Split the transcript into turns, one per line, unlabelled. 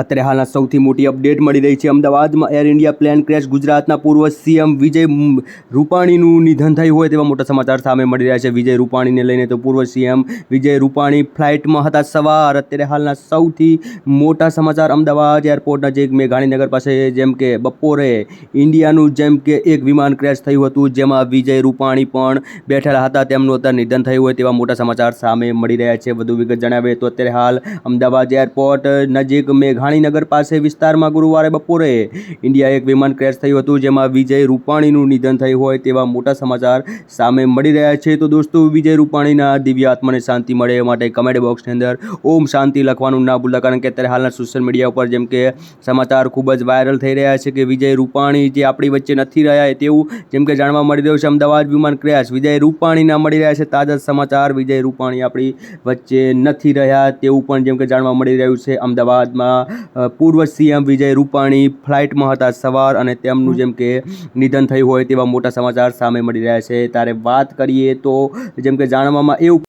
અત્યારે હાલના સૌથી મોટી અપડેટ મળી રહી છે અમદાવાદમાં એર ઇન્ડિયા પ્લેન ક્રેશ ગુજરાતના પૂર્વ સીએમ વિજય રૂપાણીનું નિધન થયું હોય તેવા મોટા સમાચાર સામે મળી રહ્યા છે. વિજય રૂપાણીને લઈને તો પૂર્વ સીએમ વિજય રૂપાણી ફ્લાઇટમાં હતા સવાર. અત્યારે હાલના સૌથી મોટા સમાચાર અમદાવાદ એરપોર્ટ નજીક મેં ગાંધીનગર પાસે જેમ કે બપોરે ઇન્ડિયાનું જેમ કે એક વિમાન ક્રેશ થયું હતું, જેમાં વિજય રૂપાણી પણ બેઠેલા હતા. તેમનું અત્યારે નિધન થયું હોય તેવા મોટા સમાચાર સામે મળી રહ્યા છે. વધુ વિગત જણાવે તો અત્યારે હાલ અમદાવાદ એરપોર્ટ નજીક મેઘાણીનગર પાસે વિસ્તારમાં ગુરુવારે બપોરે ઇન્ડિયા એક વિમાન ક્રેશ થયું હતું, જેમાં વિજય રૂપાણીનું નિધન થયું હોય તેવા મોટા સમાચાર સામે મળી રહ્યા છે. તો દોસ્તો, વિજય રૂપાણીના દિવ્ય આત્માને શાંતિ મળે એ માટે કમેન્ટ બોક્સની અંદર ઓમ શાંતિ લખવાનું ના ભૂલતા, કારણ કે અત્યારે હાલના સોશિયલ મીડિયા ઉપર જેમ કે સમાચાર ખૂબ જ વાયરલ થઈ રહ્યા છે કે વિજય રૂપાણી જે આપણી વચ્ચે નથી રહ્યા તેવું જેમ કે જાણવા મળી રહ્યું છે. અમદાવાદ વિમાન ક્રેશ વિજય રૂપાણીના મળી રહ્યા છે. તાજા સમાચાર, વિજય રૂપાણી આપણી વચ્ચે નથી રહ્યા તેવું પણ જેમ કે જાણવા મળી રહ્યું છે. અમદાવાદમાં પૂર્વ સીએમ વિજય રૂપાણી ફ્લાઇટમાં હતા સવાર અને તેમનું જેમ કે નિધન થયું હોય તેવા મોટા સમાચાર સામે મળી રહ્યા છે. ત્યારે વાત કરીએ તો જેમ કે જાણવામાં એવું